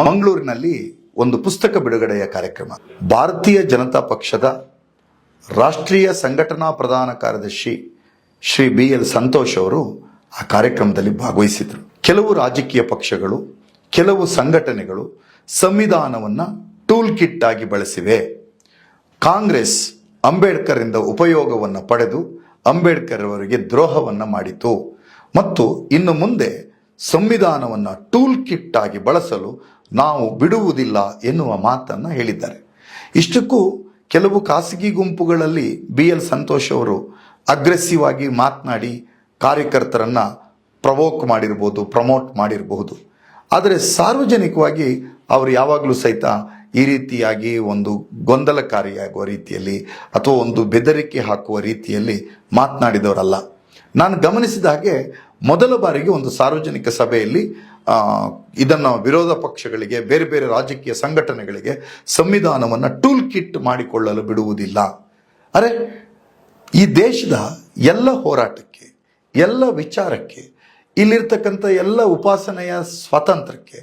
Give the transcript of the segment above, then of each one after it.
ಮಂಗಳೂರಿನಲ್ಲಿ ಒಂದು ಪುಸ್ತಕ ಬಿಡುಗಡೆಯ ಕಾರ್ಯಕ್ರಮ. ಭಾರತೀಯ ಜನತಾ ಪಕ್ಷದ ರಾಷ್ಟ್ರೀಯ ಸಂಘಟನಾ ಪ್ರಧಾನ ಕಾರ್ಯದರ್ಶಿ ಶ್ರೀ ಬಿ ಎಲ್ ಸಂತೋಷ್ ಅವರು ಆ ಕಾರ್ಯಕ್ರಮದಲ್ಲಿ ಭಾಗವಹಿಸಿದರು ಕೆಲವು ರಾಜಕೀಯ ಪಕ್ಷಗಳು, ಕೆಲವು ಸಂಘಟನೆಗಳು ಸಂವಿಧಾನವನ್ನು ಟೂಲ್ ಕಿಟ್ ಆಗಿ ಬಳಸಿವೆ. ಕಾಂಗ್ರೆಸ್ ಅಂಬೇಡ್ಕರಿಂದ ಉಪಯೋಗವನ್ನು ಪಡೆದು ಅಂಬೇಡ್ಕರ್ ಅವರಿಗೆ ದ್ರೋಹವನ್ನು ಮಾಡಿತು ಮತ್ತು ಇನ್ನು ಮುಂದೆ ಸಂವಿಧಾನವನ್ನು ಟೂಲ್ ಕಿಟ್ ಆಗಿ ಬಳಸಲು ನಾವು ಬಿಡುವುದಿಲ್ಲ ಎನ್ನುವ ಮಾತನ್ನು ಹೇಳಿದ್ದಾರೆ. ಇಷ್ಟಕ್ಕೂ ಕೆಲವು ಖಾಸಗಿ ಗುಂಪುಗಳಲ್ಲಿ ಬಿ ಎಲ್ ಸಂತೋಷ್ ಅವರು ಅಗ್ರೆಸಿವ್ ಆಗಿ ಮಾತನಾಡಿ ಕಾರ್ಯಕರ್ತರನ್ನು ಪ್ರವೋಕ್ ಮಾಡಿರ್ಬೋದು ಪ್ರಮೋಟ್ ಮಾಡಿರಬಹುದು. ಆದರೆ ಸಾರ್ವಜನಿಕವಾಗಿ ಅವರು ಯಾವಾಗಲೂ ಸಹಿತ ಈ ರೀತಿಯಾಗಿ ಒಂದು ಗೊಂದಲಕಾರಿಯಾಗುವ ರೀತಿಯಲ್ಲಿ ಅಥವಾ ಒಂದು ಬೆದರಿಕೆ ಹಾಕುವ ರೀತಿಯಲ್ಲಿ ಮಾತನಾಡಿದವರಲ್ಲ. ನಾನು ಗಮನಿಸಿದ ಹಾಗೆ ಮೊದಲ ಬಾರಿಗೆ ಒಂದು ಸಾರ್ವಜನಿಕ ಸಭೆಯಲ್ಲಿ ಇದನ್ನು ವಿರೋಧ ಪಕ್ಷಗಳಿಗೆ, ಬೇರೆ ಬೇರೆ ರಾಜಕೀಯ ಸಂಘಟನೆಗಳಿಗೆ ಸಂವಿಧಾನವನ್ನು ಟೂಲ್ ಕಿಟ್ ಮಾಡಿಕೊಳ್ಳಲು ಬಿಡುವುದಿಲ್ಲ. ಅರೆ, ಈ ದೇಶದ ಎಲ್ಲ ಹೋರಾಟಕ್ಕೆ, ಎಲ್ಲ ವಿಚಾರಕ್ಕೆ, ಇಲ್ಲಿರ್ತಕ್ಕಂಥ ಎಲ್ಲ ಉಪಾಸನೆಯ ಸ್ವಾತಂತ್ರ್ಯಕ್ಕೆ,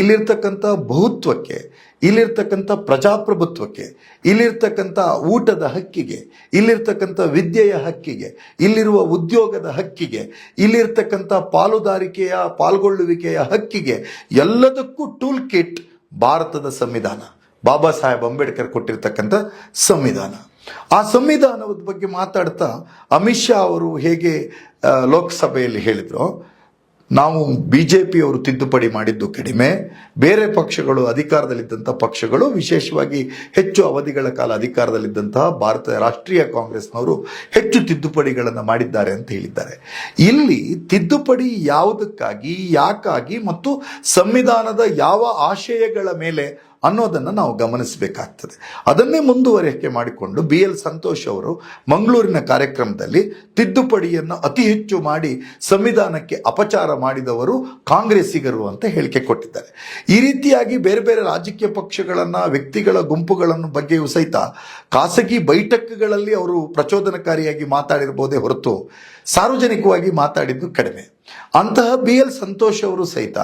ಇಲ್ಲಿರ್ತಕ್ಕಂಥ ಬಹುತ್ವಕ್ಕೆ ಇಲ್ಲಿರ್ತಕ್ಕಂಥ ಪ್ರಜಾಪ್ರಭುತ್ವಕ್ಕೆ, ಇಲ್ಲಿರ್ತಕ್ಕಂಥ ಊಟದ ಹಕ್ಕಿಗೆ, ಇಲ್ಲಿರ್ತಕ್ಕಂಥ ವಿದ್ಯೆಯ ಹಕ್ಕಿಗೆ, ಇಲ್ಲಿರುವ ಉದ್ಯೋಗದ ಹಕ್ಕಿಗೆ, ಇಲ್ಲಿರ್ತಕ್ಕಂಥ ಪಾಲುದಾರಿಕೆಯ, ಪಾಲ್ಗೊಳ್ಳುವಿಕೆಯ ಹಕ್ಕಿಗೆ ಎಲ್ಲದಕ್ಕೂ ಟೂಲ್ ಕಿಟ್ ಭಾರತದ ಸಂವಿಧಾನ. ಬಾಬಾ ಸಾಹೇಬ್ ಅಂಬೇಡ್ಕರ್ ಕೊಟ್ಟಿರ್ತಕ್ಕಂಥ ಸಂವಿಧಾನ. ಆ ಸಂವಿಧಾನದ ಬಗ್ಗೆ ಮಾತಾಡ್ತಾ ಅಮಿತ್ ಶಾ ಅವರು ಹೇಗೆ ಲೋಕಸಭೆಯಲ್ಲಿ ಹೇಳಿದ್ರು ನಾವು ಬಿ ಜೆ ಪಿಯವರು ತಿದ್ದುಪಡಿ ಮಾಡಿದ್ದು ಕಡಿಮೆ. ಬೇರೆ ಪಕ್ಷಗಳು ಅಧಿಕಾರದಲ್ಲಿದ್ದಂಥ ಪಕ್ಷಗಳು ವಿಶೇಷವಾಗಿ ಹೆಚ್ಚು ಅವಧಿಗಳ ಕಾಲ ಅಧಿಕಾರದಲ್ಲಿದ್ದಂತಹ ಭಾರತ ರಾಷ್ಟ್ರೀಯ ಕಾಂಗ್ರೆಸ್ನವರು ಹೆಚ್ಚು ತಿದ್ದುಪಡಿಗಳನ್ನು ಮಾಡಿದ್ದಾರೆ ಅಂತ ಹೇಳಿದ್ದಾರೆ. ಇಲ್ಲಿ ತಿದ್ದುಪಡಿ ಯಾವುದಕ್ಕಾಗಿ, ಯಾಕಾಗಿ ಮತ್ತು ಸಂವಿಧಾನದ ಯಾವ ಆಶಯಗಳ ಮೇಲೆ ಅನ್ನೋದನ್ನು ನಾವು ಗಮನಿಸಬೇಕಾಗ್ತದೆ. ಅದನ್ನೇ ಮುಂದುವರಿಕೆ ಮಾಡಿಕೊಂಡು ಬಿ ಎಲ್ ಸಂತೋಷ್ ಅವರು ಮಂಗಳೂರಿನ ಕಾರ್ಯಕ್ರಮದಲ್ಲಿ ತಿದ್ದುಪಡಿಯನ್ನು ಅತಿ ಹೆಚ್ಚು ಮಾಡಿ ಸಂವಿಧಾನಕ್ಕೆ ಅಪಚಾರ ಮಾಡಿದವರು ಕಾಂಗ್ರೆಸ್ಸಿಗರು ಅಂತ ಹೇಳಿಕೆ ಕೊಟ್ಟಿದ್ದಾರೆ. ಈ ರೀತಿಯಾಗಿ ಬೇರೆ ಬೇರೆ ರಾಜಕೀಯ ಪಕ್ಷಗಳನ್ನು, ವ್ಯಕ್ತಿಗಳ ಗುಂಪುಗಳನ್ನು ಬಗ್ಗೆಯೂ ಸಹಿತ ಖಾಸಗಿ ಬೈಠಕ್ಗಳಲ್ಲಿ ಅವರು ಪ್ರಚೋದನಕಾರಿಯಾಗಿ ಮಾತಾಡಿರ್ಬೋದೇ ಹೊರತು ಸಾರ್ವಜನಿಕವಾಗಿ ಮಾತಾಡಿದ್ದು ಕಡಿಮೆ. ಅಂತಹ ಬಿ ಎಲ್ ಸಂತೋಷ್ ಅವರು ಸಹಿತ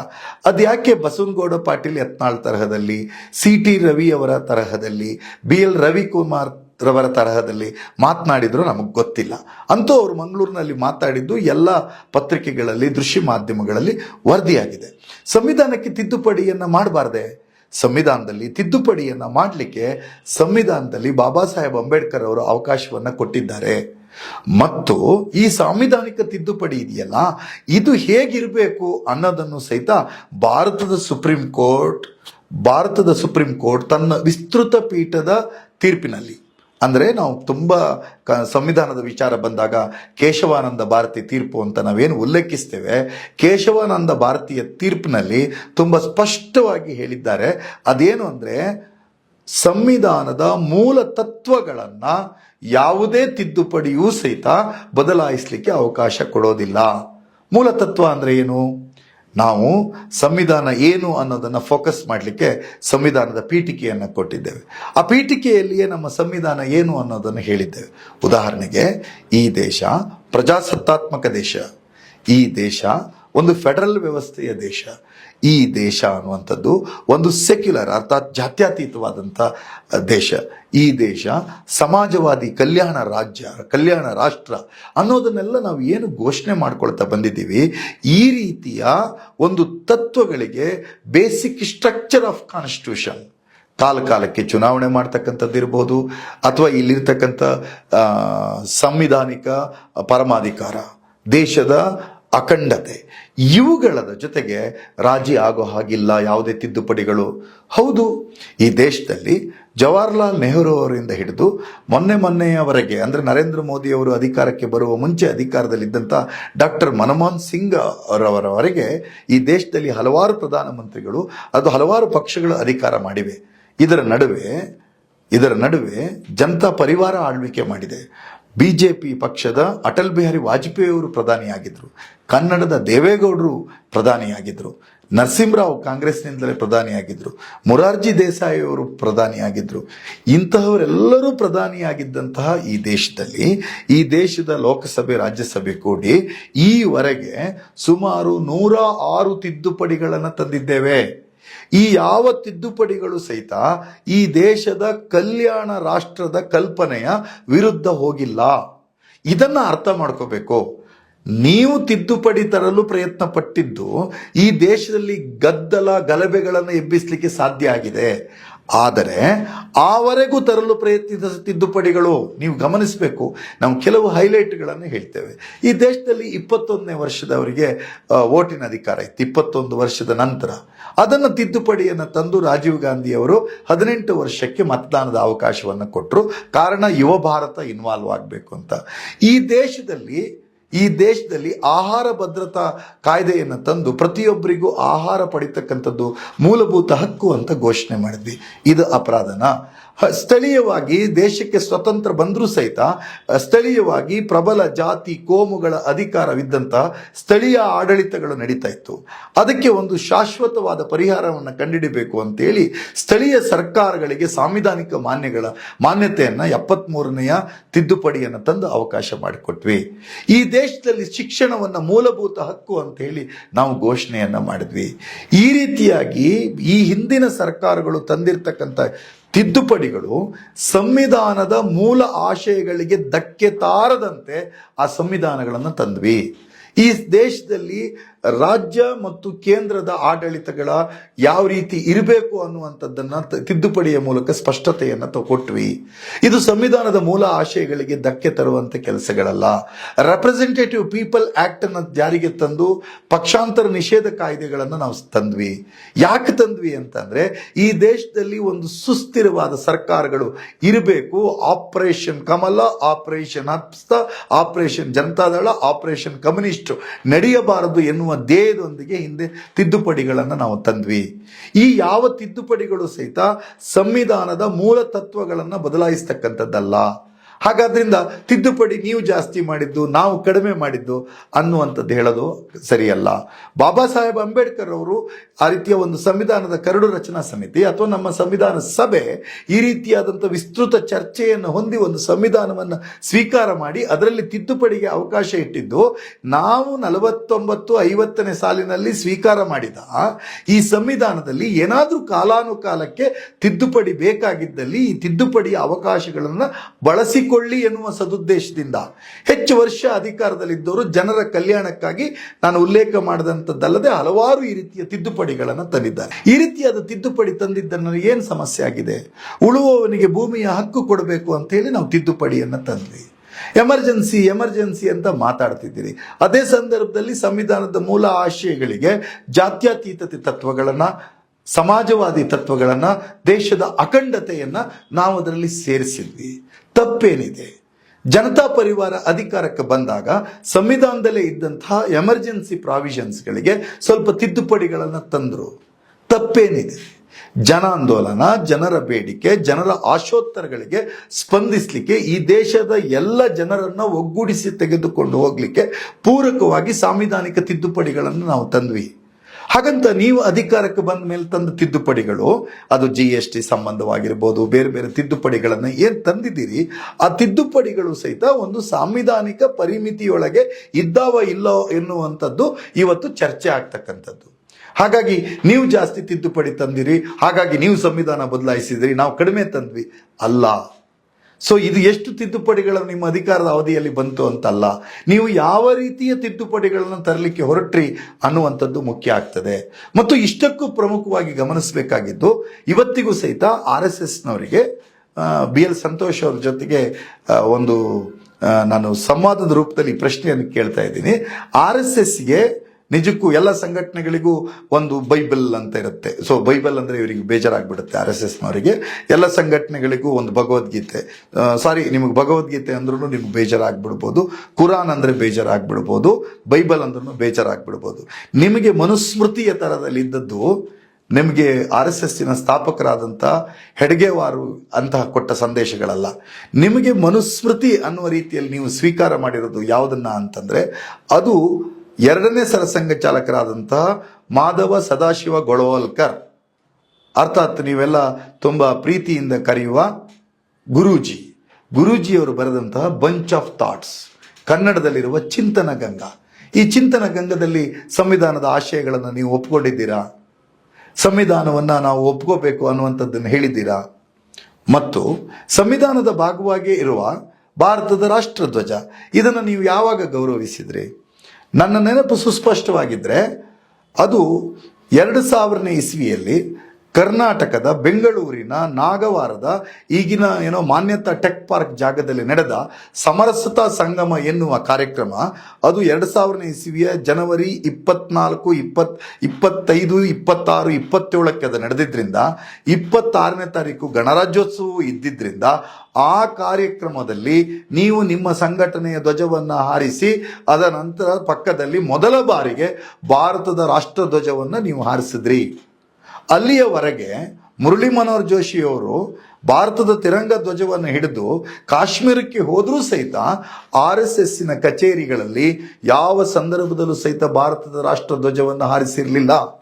ಅದ್ಯಾಕೆ ಬಸವನಗೌಡ ಪಾಟೀಲ್ ಯತ್ನಾಳ್ ತರಹದಲ್ಲಿ ಸಿ ಟಿ ರವಿ ಅವರ ತರಹದಲ್ಲಿ ಬಿ ಎಲ್ ರವಿಕುಮಾರ್ ರವರ ತರಹದಲ್ಲಿ ಮಾತನಾಡಿದ್ರು ನಮಗೆ ಗೊತ್ತಿಲ್ಲ. ಅಂತೂ ಅವರು ಮಂಗಳೂರಿನಲ್ಲಿ ಮಾತಾಡಿದ್ದು ಎಲ್ಲ ಪತ್ರಿಕೆಗಳಲ್ಲಿ, ದೃಶ್ಯ ಮಾಧ್ಯಮಗಳಲ್ಲಿ ವರದಿಯಾಗಿದೆ. ಸಂವಿಧಾನಕ್ಕೆ ತಿದ್ದುಪಡಿಯನ್ನು ಮಾಡಬಾರ್ದೆ? ಸಂವಿಧಾನದಲ್ಲಿ ತಿದ್ದುಪಡಿಯನ್ನು ಮಾಡಲಿಕ್ಕೆ ಸಂವಿಧಾನದಲ್ಲಿ ಬಾಬಾ ಸಾಹೇಬ್ ಅಂಬೇಡ್ಕರ್ ಅವರು ಅವಕಾಶವನ್ನು ಕೊಟ್ಟಿದ್ದಾರೆ. ಮತ್ತು ಈ ಸಾಂವಿಧಾನಿಕ ತಿದ್ದುಪಡಿ ಇದೆಯಲ್ಲ, ಇದು ಹೇಗಿರಬೇಕು ಅನ್ನೋದನ್ನು ಸಹಿತ ಭಾರತದ ಸುಪ್ರೀಂ ಕೋರ್ಟ್, ಭಾರತದ ಸುಪ್ರೀಂ ಕೋರ್ಟ್ ತನ್ನ ವಿಸ್ತೃತ ಪೀಠದ ತೀರ್ಪಿನಲ್ಲಿ, ಅಂದರೆ ನಾವು ತುಂಬ ಸಂವಿಧಾನದ ವಿಚಾರ ಬಂದಾಗ ಕೇಶವಾನಂದ ಭಾರತಿ ತೀರ್ಪು ಅಂತ ನಾವೇನು ಉಲ್ಲೇಖಿಸ್ತೇವೆ, ಕೇಶವಾನಂದ ಭಾರತೀಯ ತೀರ್ಪಿನಲ್ಲಿ ತುಂಬ ಸ್ಪಷ್ಟವಾಗಿ ಹೇಳಿದ್ದಾರೆ. ಅದೇನು ಅಂದರೆ ಸಂವಿಧಾನದ ಮೂಲ ತತ್ವಗಳನ್ನು ಯಾವುದೇ ತಿದ್ದುಪಡಿಯೂ ಸಹಿತ ಬದಲಾಯಿಸಲಿಕ್ಕೆ ಅವಕಾಶ ಕೊಡೋದಿಲ್ಲ. ಮೂಲ ತತ್ವ ಅಂದರೆ ಏನು? ನಾವು ಸಂವಿಧಾನ ಏನು ಅನ್ನೋದನ್ನು ಫೋಕಸ್ ಮಾಡಲಿಕ್ಕೆ ಸಂವಿಧಾನದ ಪೀಠಿಕೆಯನ್ನು ಕೊಟ್ಟಿದ್ದೇವೆ. ಆ ಪೀಠಿಕೆಯಲ್ಲಿಯೇ ನಮ್ಮ ಸಂವಿಧಾನ ಏನು ಅನ್ನೋದನ್ನು ಹೇಳಿದ್ದೇವೆ. ಉದಾಹರಣೆಗೆ, ಈ ದೇಶ ಪ್ರಜಾಸತ್ತಾತ್ಮಕ ದೇಶ. ಈ ದೇಶ ಒಂದು ಫೆಡರಲ್ ವ್ಯವಸ್ಥೆಯ ದೇಶ. ಈ ದೇಶ ಅನ್ನುವಂಥದ್ದು ಒಂದು ಸೆಕ್ಯುಲರ್ ಅರ್ಥಾತ್ ಜಾತ್ಯತೀತವಾದಂಥ ದೇಶ. ಈ ದೇಶ ಸಮಾಜವಾದಿ ಕಲ್ಯಾಣ ರಾಜ್ಯ, ಕಲ್ಯಾಣ ರಾಷ್ಟ್ರ ಅನ್ನೋದನ್ನೆಲ್ಲ ನಾವು ಏನು ಘೋಷಣೆ ಮಾಡ್ಕೊಳ್ತಾ ಬಂದಿದ್ದೀವಿ, ಈ ರೀತಿಯ ಒಂದು ತತ್ವಗಳಿಗೆ ಬೇಸಿಕ್ ಸ್ಟ್ರಕ್ಚರ್ ಆಫ್ ಕಾನ್ಸ್ಟಿಟ್ಯೂಷನ್. ಕಾಲ ಕಾಲಕ್ಕೆ ಚುನಾವಣೆ ಮಾಡ್ತಕ್ಕಂಥದ್ದು ಇರ್ಬೋದು, ಅಥವಾ ಇಲ್ಲಿರ್ತಕ್ಕಂಥ ಸಂವಿಧಾನಿಕ ಪರಮಾಧಿಕಾರ. ದೇಶದ ಅಖಂಡತೆ. ಇವುಗಳ ಜೊತೆಗೆ ರಾಜಿ ಆಗೋ ಹಾಗಿಲ್ಲ, ಯಾವುದೇ ತಿದ್ದುಪಡಿಗಳು. ಹೌದು, ಈ ದೇಶದಲ್ಲಿ ಜವಾಹರ್ಲಾಲ್ ನೆಹರು ಅವರಿಂದ ಹಿಡಿದು ಮೊನ್ನೆ ಮೊನ್ನೆಯವರೆಗೆ, ಅಂದರೆ ನರೇಂದ್ರ ಮೋದಿ ಅವರು ಅಧಿಕಾರಕ್ಕೆ ಬರುವ ಮುಂಚೆ ಅಧಿಕಾರದಲ್ಲಿದ್ದಂಥ ಡಾಕ್ಟರ್ ಮನಮೋಹನ್ ಸಿಂಗ್ ಅವರವರೆಗೆ ಈ ದೇಶದಲ್ಲಿ ಹಲವಾರು ಪ್ರಧಾನಮಂತ್ರಿಗಳು, ಅದು ಹಲವಾರು ಪಕ್ಷಗಳು ಅಧಿಕಾರ ಮಾಡಿವೆ. ಇದರ ನಡುವೆ ಇದರ ನಡುವೆ ಜನತಾ ಪರಿವಾರ ಆಳ್ವಿಕೆ ಮಾಡಿದೆ. ಬಿ ಜೆ ಪಿ ಪಕ್ಷದ ಅಟಲ್ ಬಿಹಾರಿ ವಾಜಪೇಯಿ ಅವರು ಪ್ರಧಾನಿಯಾಗಿದ್ದರು ಕನ್ನಡದ ದೇವೇಗೌಡರು ಪ್ರಧಾನಿಯಾಗಿದ್ದರು ನರಸಿಂಹರಾವ್ ಕಾಂಗ್ರೆಸ್ನಿಂದಲೇ ಪ್ರಧಾನಿಯಾಗಿದ್ದರು ಮೊರಾರ್ಜಿ ದೇಸಾಯಿ ಅವರು ಪ್ರಧಾನಿಯಾಗಿದ್ದರು ಇಂತಹವರೆಲ್ಲರೂ ಪ್ರಧಾನಿಯಾಗಿದ್ದಂತಹ ಈ ದೇಶದಲ್ಲಿ, ಈ ದೇಶದ ಲೋಕಸಭೆ, ರಾಜ್ಯಸಭೆ ಕೂಡಿ ಈವರೆಗೆ ಸುಮಾರು ನೂರ ಆರು ತಿದ್ದುಪಡಿಗಳನ್ನು ತಂದಿದ್ದೇವೆ. ಈ ಯಾವ ತಿದ್ದುಪಡಿಗಳು ಸಹಿತ ಈ ದೇಶದ ಕಲ್ಯಾಣ ರಾಷ್ಟ್ರದ ಕಲ್ಪನೆಯ ವಿರುದ್ಧ ಹೋಗಿಲ್ಲ. ಇದನ್ನ ಅರ್ಥ ಮಾಡ್ಕೋಬೇಕು. ನೀವು ತಿದ್ದುಪಡಿ ತರಲು ಪ್ರಯತ್ನ ಪಟ್ಟಿದ್ದು ಈ ದೇಶದಲ್ಲಿ ಗದ್ದಲ ಗಲಭೆಗಳನ್ನು ಎಬ್ಬಿಸಲಿಕ್ಕೆ ಸಾಧ್ಯ ಆಗಿದೆ. ಆದರೆ ಆವರೆಗೂ ತರಲು ಪ್ರಯತ್ನಿಸಿದ ತಿದ್ದುಪಡಿಗಳು ನೀವು ಗಮನಿಸಬೇಕು. ನಾವು ಕೆಲವು ಹೈಲೈಟ್ಗಳನ್ನು ಹೇಳ್ತೇವೆ. ಈ ದೇಶದಲ್ಲಿ ಇಪ್ಪತ್ತೊಂದನೇ ವರ್ಷದವರಿಗೆ ವೋಟಿನ ಅಧಿಕಾರ ಇತ್ತು. ಇಪ್ಪತ್ತೊಂದು ವರ್ಷದ ನಂತರ. ಅದನ್ನು ತಿದ್ದುಪಡಿಯನ್ನು ತಂದು ರಾಜೀವ್ ಗಾಂಧಿ ಅವರು ಹದಿನೆಂಟು ವರ್ಷಕ್ಕೆ ಮತದಾನದ ಅವಕಾಶವನ್ನು ಕೊಟ್ಟರು. ಕಾರಣ ಯುವ ಭಾರತ ಇನ್ವಾಲ್ವ್ ಆಗಬೇಕು ಅಂತ. ಈ ದೇಶದಲ್ಲಿ ಈ ದೇಶದಲ್ಲಿ ಆಹಾರ ಭದ್ರತಾ ಕಾಯ್ದೆಯನ್ನು ತಂದು ಪ್ರತಿಯೊಬ್ಬರಿಗೂ ಆಹಾರ ಪಡಿತಕ್ಕಂಥದ್ದು ಮೂಲಭೂತ ಹಕ್ಕು ಅಂತ ಘೋಷಣೆ ಮಾಡಿದ್ವಿ. ಇದು ಅಪರಾಧನ? ಸ್ಥಳೀಯವಾಗಿ ದೇಶಕ್ಕೆ ಸ್ವತಂತ್ರ ಬಂದರೂ ಸಹಿತ ಸ್ಥಳೀಯವಾಗಿ ಪ್ರಬಲ ಜಾತಿ ಕೋಮುಗಳ ಅಧಿಕಾರವಿದ್ದಂಥ ಸ್ಥಳೀಯ ಆಡಳಿತಗಳು ನಡೀತಾ ಇತ್ತು. ಅದಕ್ಕೆ ಒಂದು ಶಾಶ್ವತವಾದ ಪರಿಹಾರವನ್ನು ಕಂಡುಹಿಡಬೇಕು ಅಂತೇಳಿ ಸ್ಥಳೀಯ ಸರ್ಕಾರಗಳಿಗೆ ಸಾಂವಿಧಾನಿಕ ಮಾನ್ಯಗಳ ಮಾನ್ಯತೆಯನ್ನು ಎಪ್ಪತ್ಮೂರನೆಯ ತಿದ್ದುಪಡಿಯನ್ನು ತಂದು ಅವಕಾಶ ಮಾಡಿಕೊಟ್ವಿ. ಈ ದೇಶದಲ್ಲಿ ಶಿಕ್ಷಣವನ್ನು ಮೂಲಭೂತ ಹಕ್ಕು ಅಂತ ಹೇಳಿ ನಾವು ಘೋಷಣೆಯನ್ನು ಮಾಡಿದ್ವಿ. ಈ ರೀತಿಯಾಗಿ ಈ ಹಿಂದಿನ ಸರ್ಕಾರಗಳು ತಂದಿರತಕ್ಕಂಥ ತಿದ್ದುಪಡಿಗಳು ಸಂವಿಧಾನದ ಮೂಲ ಆಶಯಗಳಿಗೆ ಧಕ್ಕೆ ತಾರದಂತೆ ಆ ಸಂವಿಧಾನಗಳನ್ನು ತಂದ್ವಿ. ಈ ದೇಶದಲ್ಲಿ ರಾಜ್ಯ ಮತ್ತು ಕೇಂದ್ರದ ಆಡಳಿತಗಳ ಯಾವ ರೀತಿ ಇರಬೇಕು ಅನ್ನುವಂಥದ್ದನ್ನು ತಿದ್ದುಪಡಿಯ ಮೂಲಕ ಸ್ಪಷ್ಟತೆಯನ್ನು ತಗೊಟ್ವಿ. ಇದು ಸಂವಿಧಾನದ ಮೂಲ ಆಶಯಗಳಿಗೆ ಧಕ್ಕೆ ತರುವಂಥ ಕೆಲಸಗಳಲ್ಲ. ರೆಪ್ರೆಸೆಂಟೇಟಿವ್ ಪೀಪಲ್ ಆಕ್ಟ್ ಅನ್ನು ಜಾರಿಗೆ ತಂದು ಪಕ್ಷಾಂತರ ನಿಷೇಧ ಕಾಯ್ದೆಗಳನ್ನು ನಾವು ತಂದ್ವಿ. ಯಾಕೆ ತಂದ್ವಿ ಅಂತಂದ್ರೆ ಈ ದೇಶದಲ್ಲಿ ಒಂದು ಸುಸ್ಥಿರವಾದ ಸರ್ಕಾರಗಳು ಇರಬೇಕು. Operation Kamala operation Hasta operation Janata Dal operation communist ನಡೆಯಬಾರದು ಎನ್ನುವ ಧ್ಯೇಯದೊಂದಿಗೆ ಹಿಂದೆ ತಿದ್ದುಪಡಿಗಳನ್ನು ನಾವು ತಂದ್ವಿ. ಈ ಯಾವ ತಿದ್ದುಪಡಿಗಳು ಸಹಿತ ಸಂವಿಧಾನದ ಮೂಲ ತತ್ವಗಳನ್ನು ಬದಲಾಯಿಸ್ತಕ್ಕಂಥದ್ದಲ್ಲ. ಹಾಗಾದ್ರಿಂದ ತಿದ್ದುಪಡಿ ನೀವು ಜಾಸ್ತಿ ಮಾಡಿದ್ದು, ನಾವು ಕಡಿಮೆ ಮಾಡಿದ್ದು ಅನ್ನುವಂಥದ್ದು ಹೇಳೋದು ಸರಿಯಲ್ಲ. ಬಾಬಾ ಸಾಹೇಬ್ ಅಂಬೇಡ್ಕರ್ ಅವರು ಆ ರೀತಿಯ ಒಂದು ಸಂವಿಧಾನದ ಕರಡು ರಚನಾ ಸಮಿತಿ ಅಥವಾ ನಮ್ಮ ಸಂವಿಧಾನ ಸಭೆ ಈ ರೀತಿಯಾದಂಥ ವಿಸ್ತೃತ ಚರ್ಚೆಯನ್ನು ಹೊಂದಿ ಒಂದು ಸಂವಿಧಾನವನ್ನು ಸ್ವೀಕಾರ ಮಾಡಿ ಅದರಲ್ಲಿ ತಿದ್ದುಪಡಿಗೆ ಅವಕಾಶ ಇಟ್ಟಿದ್ದು, ನಾವು ನಲವತ್ತೊಂಬತ್ತು ಐವತ್ತನೇ ಸಾಲಿನಲ್ಲಿ ಸ್ವೀಕಾರ ಮಾಡಿದ ಈ ಸಂವಿಧಾನದಲ್ಲಿ ಏನಾದರೂ ಕಾಲಾನುಕಾಲಕ್ಕೆ ತಿದ್ದುಪಡಿ ಬೇಕಾಗಿದ್ದಲ್ಲಿ ಈ ತಿದ್ದುಪಡಿಯ ಅವಕಾಶಗಳನ್ನು ಬಳಸಿಕೊಳ್ಳಿ ಎನ್ನುವ ಸದುದ್ದೇಶದಿಂದ. ಹೆಚ್ಚು ವರ್ಷ ಅಧಿಕಾರದಲ್ಲಿದ್ದವರು ಜನರ ಕಲ್ಯಾಣಕ್ಕಾಗಿ ನಾನು ಉಲ್ಲೇಖ ಮಾಡಿದಂಥದ್ದಲ್ಲದೆ ಹಲವಾರು ಈ ರೀತಿಯ ತಿದ್ದುಪಡಿಗಳನ್ನು ತಂದಿದ್ದಾರೆ. ಈ ರೀತಿಯಾದ ತಿದ್ದುಪಡಿ ತಂದಿದ್ದನ್ನು ಏನು ಸಮಸ್ಯೆ ಆಗಿದೆ? ಉಳುವವನಿಗೆ ಭೂಮಿಯ ಹಕ್ಕು ಕೊಡಬೇಕು ಅಂತ ಹೇಳಿ ನಾವು ತಿದ್ದುಪಡಿಯನ್ನು ತಂದ್ವಿ. ಎಮರ್ಜೆನ್ಸಿ ಎಮರ್ಜೆನ್ಸಿ ಅಂತ ಮಾತಾಡ್ತಿದ್ದೀರಿ. ಅದೇ ಸಂದರ್ಭದಲ್ಲಿ ಸಂವಿಧಾನದ ಮೂಲ ಆಶಯಗಳಿಗೆ ಜಾತ್ಯತೀತತೆ ತತ್ವಗಳನ್ನು, ಸಮಾಜವಾದಿ ತತ್ವಗಳನ್ನು, ದೇಶದ ಅಖಂಡತೆಯನ್ನ ನಾವು ಅದರಲ್ಲಿ ಸೇರಿಸಿದ್ವಿ. ತಪ್ಪೇನಿದೆ. ಜನತಾ ಪರಿವಾರ ಅಧಿಕಾರಕ್ಕೆ ಬಂದಾಗ ಸಂವಿಧಾನದಲ್ಲೇ ಇದ್ದಂತಹ ಎಮರ್ಜೆನ್ಸಿ ಪ್ರಾವಿಷನ್ಸ್ಗಳಿಗೆ ಸ್ವಲ್ಪ ತಿದ್ದುಪಡಿಗಳನ್ನು ತಂದರು. ತಪ್ಪೇನಿದೆ. ಜನ ಆಂದೋಲನ ಜನರ ಬೇಡಿಕೆ, ಜನರ ಆಶೋತ್ತರಗಳಿಗೆ ಸ್ಪಂದಿಸಲಿಕ್ಕೆ ಈ ದೇಶದ ಎಲ್ಲ ಜನರನ್ನು ಒಗ್ಗೂಡಿಸಿ ತೆಗೆದುಕೊಂಡು ಹೋಗ್ಲಿಕ್ಕೆ ಪೂರಕವಾಗಿ ಸಾಂವಿಧಾನಿಕ ತಿದ್ದುಪಡಿಗಳನ್ನು ನಾವು ತಂದ್ವಿ. ಹಾಗಂತ ನೀವು ಅಧಿಕಾರಕ್ಕೆ ಬಂದ ಮೇಲೆ ತಂದ ತಿದ್ದುಪಡಿಗಳು, ಅದು ಜಿ ಎಸ್ ಟಿ ಸಂಬಂಧವಾಗಿರ್ಬೋದು, ಬೇರೆ ಬೇರೆ ತಿದ್ದುಪಡಿಗಳನ್ನು ಏನು ತಂದಿದ್ದೀರಿ, ಆ ತಿದ್ದುಪಡಿಗಳು ಸಹಿತ ಒಂದು ಸಾಂವಿಧಾನಿಕ ಪರಿಮಿತಿಯೊಳಗೆ ಇದ್ದಾವ ಇಲ್ಲೋ ಎನ್ನುವಂಥದ್ದು ಇವತ್ತು ಚರ್ಚೆ ಆಗ್ತಕ್ಕಂಥದ್ದು. ಹಾಗಾಗಿ ನೀವು ಜಾಸ್ತಿ ತಿದ್ದುಪಡಿ ತಂದಿರಿ, ಹಾಗಾಗಿ ನೀವು ಸಂವಿಧಾನ ಬದಲಾಯಿಸಿದ್ರಿ, ನಾವು ಕಡಿಮೆ ತಂದ್ವಿ. ಅಲ್ಲ. ಸೊ ಇದು ಎಷ್ಟು ತಿದ್ದುಪಡಿಗಳು ನಿಮ್ಮ ಅಧಿಕಾರದ ಅವಧಿಯಲ್ಲಿ ಬಂತು ಅಂತಲ್ಲ. ನೀವು ಯಾವ ರೀತಿಯ ತಿದ್ದುಪಡಿಗಳನ್ನು ತರಲಿಕ್ಕೆ ಹೊರಟ್ರಿ ಅನ್ನುವಂಥದ್ದು ಮುಖ್ಯ ಆಗ್ತದೆ. ಮತ್ತು ಇಷ್ಟಕ್ಕೂ ಪ್ರಮುಖವಾಗಿ ಗಮನಿಸಬೇಕಾಗಿದ್ದು, ಇವತ್ತಿಗೂ ಸಹಿತ ಆರ್ ಎಸ್ ಎಸ್ನವರಿಗೆ ಬಿ ಎಲ್ ಸಂತೋಷ್ ಅವ್ರ ಜೊತೆಗೆ ಒಂದು ನಾನು ಸಂವಾದದ ರೂಪದಲ್ಲಿ ಪ್ರಶ್ನೆಯನ್ನು ಕೇಳ್ತಾ ಇದ್ದೀನಿ. ಆರ್ ಎಸ್ ಎಸ್ಗೆ ನಿಜಕ್ಕೂ ಎಲ್ಲ ಸಂಘಟನೆಗಳಿಗೂ ಒಂದು ಬೈಬಲ್ ಅಂತ ಇರುತ್ತೆ. ಸೊ ಬೈಬಲ್ ಅಂದ್ರೆ ಇವರಿಗೆ ಬೇಜಾರಾಗ್ಬಿಡುತ್ತೆ ಆರ್ ಎಸ್ ಎಸ್ನವರಿಗೆ. ಎಲ್ಲ ಸಂಘಟನೆಗಳಿಗೂ ಒಂದು ಭಗವದ್ಗೀತೆ. ಸಾರಿ ನಿಮಗೆ ಭಗವದ್ಗೀತೆ ಅಂದ್ರೂ ನಿಮ್ಗೆ ಬೇಜಾರಾಗ್ಬಿಡ್ಬೋದು. ಕುರಾನ್ ಅಂದ್ರೆ ಬೇಜಾರಾಗ್ಬಿಡ್ಬೋದು. ಬೈಬಲ್ ಅಂದ್ರೂ ಬೇಜಾರಾಗ್ಬಿಡ್ಬೋದು. ನಿಮಗೆ ಮನುಸ್ಮೃತಿಯ ತರದಲ್ಲಿ ಇದ್ದದ್ದು ನಿಮಗೆ ಆರ್ ಎಸ್ ಎಸ್ಸಿನ ಸ್ಥಾಪಕರಾದಂಥ ಹೆಡ್ಗೆವಾರು ಅಂತಹ ಕೊಟ್ಟ ಸಂದೇಶಗಳಲ್ಲ. ನಿಮಗೆ ಮನುಸ್ಮೃತಿ ಅನ್ನುವ ರೀತಿಯಲ್ಲಿ ನೀವು ಸ್ವೀಕಾರ ಮಾಡಿರೋದು ಯಾವುದನ್ನ ಅಂತಂದರೆ ಅದು ಎರಡನೇ ಸರಸಂಘ ಚಾಲಕರಾದಂತಹ ಮಾಧವ ಸದಾಶಿವ ಗೊಳವಲ್ಕರ್. ಅರ್ಥಾತ್ ನೀವೆಲ್ಲ ತುಂಬ ಪ್ರೀತಿಯಿಂದ ಕರೆಯುವ ಗುರೂಜಿ. ಗುರೂಜಿಯವರು ಬರೆದಂತಹ ಬಂಚ್ ಆಫ್ ಥಾಟ್ಸ್ ಕನ್ನಡದಲ್ಲಿರುವ ಚಿಂತನ ಗಂಗಾ. ಈ ಚಿಂತನ ಗಂಗದಲ್ಲಿ ಸಂವಿಧಾನದ ಆಶಯಗಳನ್ನು ನೀವು ಒಪ್ಪಿಕೊಂಡಿದ್ದೀರಾ ಸಂವಿಧಾನವನ್ನ ನಾವು ಒಪ್ಕೋಬೇಕು ಅನ್ನುವಂಥದ್ದನ್ನು ಹೇಳಿದ್ದೀರಾ? ಮತ್ತು ಸಂವಿಧಾನದ ಭಾಗವಾಗಿ ಇರುವ ಭಾರತದ ರಾಷ್ಟ್ರಧ್ವಜ, ಇದನ್ನು ನೀವು ಯಾವಾಗ ಗೌರವಿಸಿದ್ರಿ? ನನ್ನ ನೆನಪು ಸುಸ್ಪಷ್ಟವಾಗಿದ್ದರೆ ಅದು ಎರಡು ಸಾವಿರನೇ ಇಸ್ವಿಯಲ್ಲಿ ಕರ್ನಾಟಕದ ಬೆಂಗಳೂರಿನ ನಾಗವಾರದ ಈಗಿನ ಏನೋ ಮಾನ್ಯತಾ ಟೆಕ್ ಪಾರ್ಕ್ ಜಾಗದಲ್ಲಿ ನಡೆದ ಸಮರಸತಾ ಸಂಗಮ ಎನ್ನುವ ಕಾರ್ಯಕ್ರಮ, ಅದು ಎರಡು ಸಾವಿರನೇ ಇಸವಿಯ ಜನವರಿ ಇಪ್ಪತ್ನಾಲ್ಕು, ಇಪ್ಪತ್, ಇಪ್ಪತ್ತೈದು, ಇಪ್ಪತ್ತಾರು, ಇಪ್ಪತ್ತೇಳಕ್ಕೆ ಅದು ನಡೆದಿದ್ದರಿಂದ ಇಪ್ಪತ್ತಾರನೇ ತಾರೀಕು ಗಣರಾಜ್ಯೋತ್ಸವ ಇದ್ದಿದ್ದರಿಂದ ಆ ಕಾರ್ಯಕ್ರಮದಲ್ಲಿ ನೀವು ನಿಮ್ಮ ಸಂಘಟನೆಯ ಧ್ವಜವನ್ನು ಹಾರಿಸಿ, ಅದರ ನಂತರ ಪಕ್ಕದಲ್ಲಿ ಮೊದಲ ಬಾರಿಗೆ ಭಾರತದ ರಾಷ್ಟ್ರಧ್ವಜವನ್ನು ನೀವು ಹಾರಿಸಿದ್ರಿ. ಅಲ್ಲಿಯವರೆಗೆ ಮುರಳಿ ಮನೋಹರ್ ಜೋಶಿಯವರು ಭಾರತದ ತಿರಂಗ ಧ್ವಜವನ್ನು ಹಿಡಿದು ಕಾಶ್ಮೀರಕ್ಕೆ ಹೋದರೂ ಸಹಿತ ಆರ್ ಎಸ್ ಎಸ್ಸಿನ ಕಚೇರಿಗಳಲ್ಲಿ ಯಾವ ಸಂದರ್ಭದಲ್ಲೂ ಸಹಿತ ಭಾರತದ ರಾಷ್ಟ್ರ ಧ್ವಜವನ್ನು ಹಾರಿಸಿರಲಿಲ್ಲ.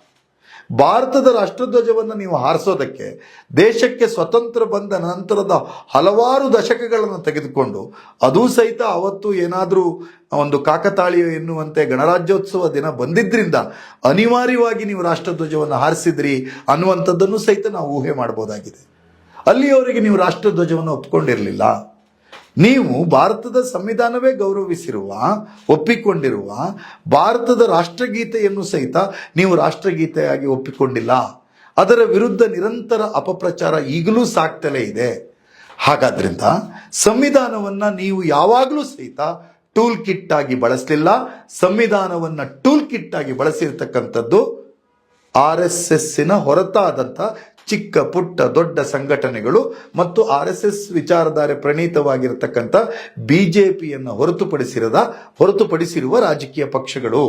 ಭಾರತದ ರಾಷ್ಟ್ರಧ್ವಜವನ್ನು ನೀವು ಹಾರಿಸೋದಕ್ಕೆ, ದೇಶಕ್ಕೆ ಸ್ವತಂತ್ರ ಬಂದ ನಂತರದ ಹಲವಾರು ದಶಕಗಳನ್ನು ತೆಗೆದುಕೊಂಡು, ಅದೂ ಸಹಿತ ಅವತ್ತು ಏನಾದರೂ ಒಂದು ಕಾಕತಾಳೀಯ ಎನ್ನುವಂತೆ ಗಣರಾಜ್ಯೋತ್ಸವ ದಿನ ಬಂದಿದ್ದರಿಂದ ಅನಿವಾರ್ಯವಾಗಿ ನೀವು ರಾಷ್ಟ್ರಧ್ವಜವನ್ನು ಹಾರಿಸಿದ್ರಿ ಅನ್ನುವಂಥದ್ದನ್ನು ಸಹಿತ ನಾವು ಊಹೆ ಮಾಡ್ಬೋದಾಗಿದೆ ಅಲ್ಲಿಯವರೆಗೆ ನೀವು ರಾಷ್ಟ್ರಧ್ವಜವನ್ನು ಒಪ್ಕೊಂಡಿರಲಿಲ್ಲ. ನೀವು ಭಾರತದ ಸಂವಿಧಾನವೇ ಗೌರವಿಸಿರುವ, ಒಪ್ಪಿಕೊಂಡಿರುವ ಭಾರತದ ರಾಷ್ಟ್ರಗೀತೆಯನ್ನು ಸಹಿತ ನೀವು ರಾಷ್ಟ್ರಗೀತೆಯಾಗಿ ಒಪ್ಪಿಕೊಂಡಿಲ್ಲ. ಅದರ ವಿರುದ್ಧ ನಿರಂತರ ಅಪಪ್ರಚಾರ ಈಗಲೂ ಸಾಕ್ತಲೇ ಇದೆ. ಹಾಗಾದ್ರಿಂದ ಸಂವಿಧಾನವನ್ನ ನೀವು ಯಾವಾಗಲೂ ಸಹಿತ ಟೂಲ್ ಕಿಟ್ ಆಗಿ ಬಳಸಲಿಲ್ಲ. ಸಂವಿಧಾನವನ್ನ ಟೂಲ್ ಕಿಟ್ ಆಗಿ ಬಳಸಿರ್ತಕ್ಕಂಥದ್ದು ಆರ್ ಎಸ್ ಎಸ್ಸಿನ ಹೊರತಾದಂಥ ಚಿಕ್ಕ, ಪುಟ್ಟ, ದೊಡ್ಡ ಸಂಘಟನೆಗಳು ಮತ್ತು ಆರ್ ಎಸ್ ಎಸ್ ವಿಚಾರಧಾರೆ ಪ್ರಣೀತವಾಗಿರತಕ್ಕಂಥ ಬಿಜೆಪಿಯನ್ನು ಹೊರತುಪಡಿಸಿರದ, ಹೊರತುಪಡಿಸಿರುವ ರಾಜಕೀಯ ಪಕ್ಷಗಳು.